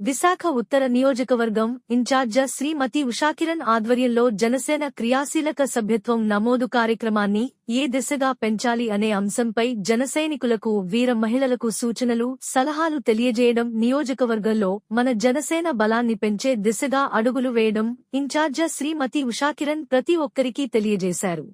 విశాఖ ఉత్తర నియోజకవర్గం ఇన్ఛార్జ శ్రీమతి ఉషాకిరణ్ ఆధ్వర్యంలో జనసేన క్రియాశీలక సభ్యత్వం నమోదు కార్యక్రమాన్ని ఏ దిశగా పెంచాలి అనే అంశంపై జనసైనికులకు వీర మహిళలకు సూచనలు సలహాలు తెలియజేయడం నియోజకవర్గంలో మన జనసేన బలాన్ని పెంచే దిశగా అడుగులు వేయడం ఇన్ఛార్జ శ్రీమతి ఉషాకిరణ్ ప్రతి ఒక్కరికీ తెలియజేశారు.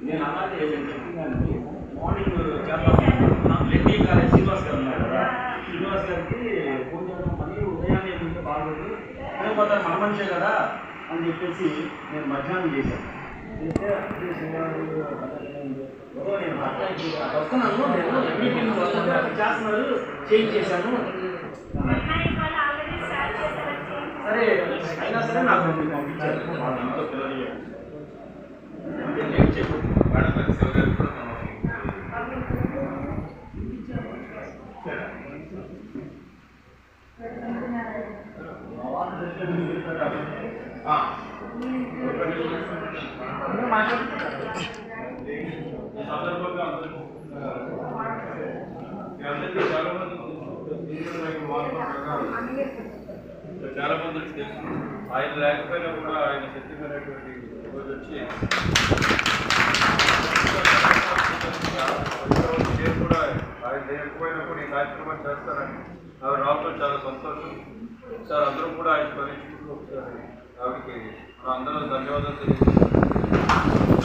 నేను అన్నది చెప్పిందండి మార్నింగ్ చేద్దాం కాలేజ్ శ్రీనివాస్ గారు ఉన్నారు కదా శ్రీనివాస్ గారికి ఫోన్ చేయడం మళ్ళీ ఉదయాన్నే ఉంటే మేము లేకపోతే మన మనిషే కదా. అని చెప్పేసి నేను మధ్యాహ్నం చేశాను. చేస్తే అదే నేను వస్తున్నాను నేను చేస్తున్నారు చేంజ్ చేశాను. సరే అయినా సరే నాకు మీరు పంపించారు. మా ఇంట్లో పిల్లలు అంటే లేట్ చేయకూడదు మేడం శివ గారికి కూడా మనం ఆ. ఈ సందర్భంగా అందరికీ మీ అందరికీ చాలా మంది తెలుసు. నాకు వార్త ప్రకారం చాలా మంది తెలుసు ఆయన లేకపోయినా కూడా ఆయన శక్తిమైనటువంటి రోజు వచ్చి నేను కూడా ఆయన లేకపోయినా కూడా ఈ కార్యక్రమం చేస్తారని ఆవిడ రావడం చాలా సంతోషం సార్ అందరూ కూడా ఆయన స్మరించుకుంటూ ఒకసారి ఆవిడకి మన అందరం ధన్యవాదాలు తెలియజేస్తాం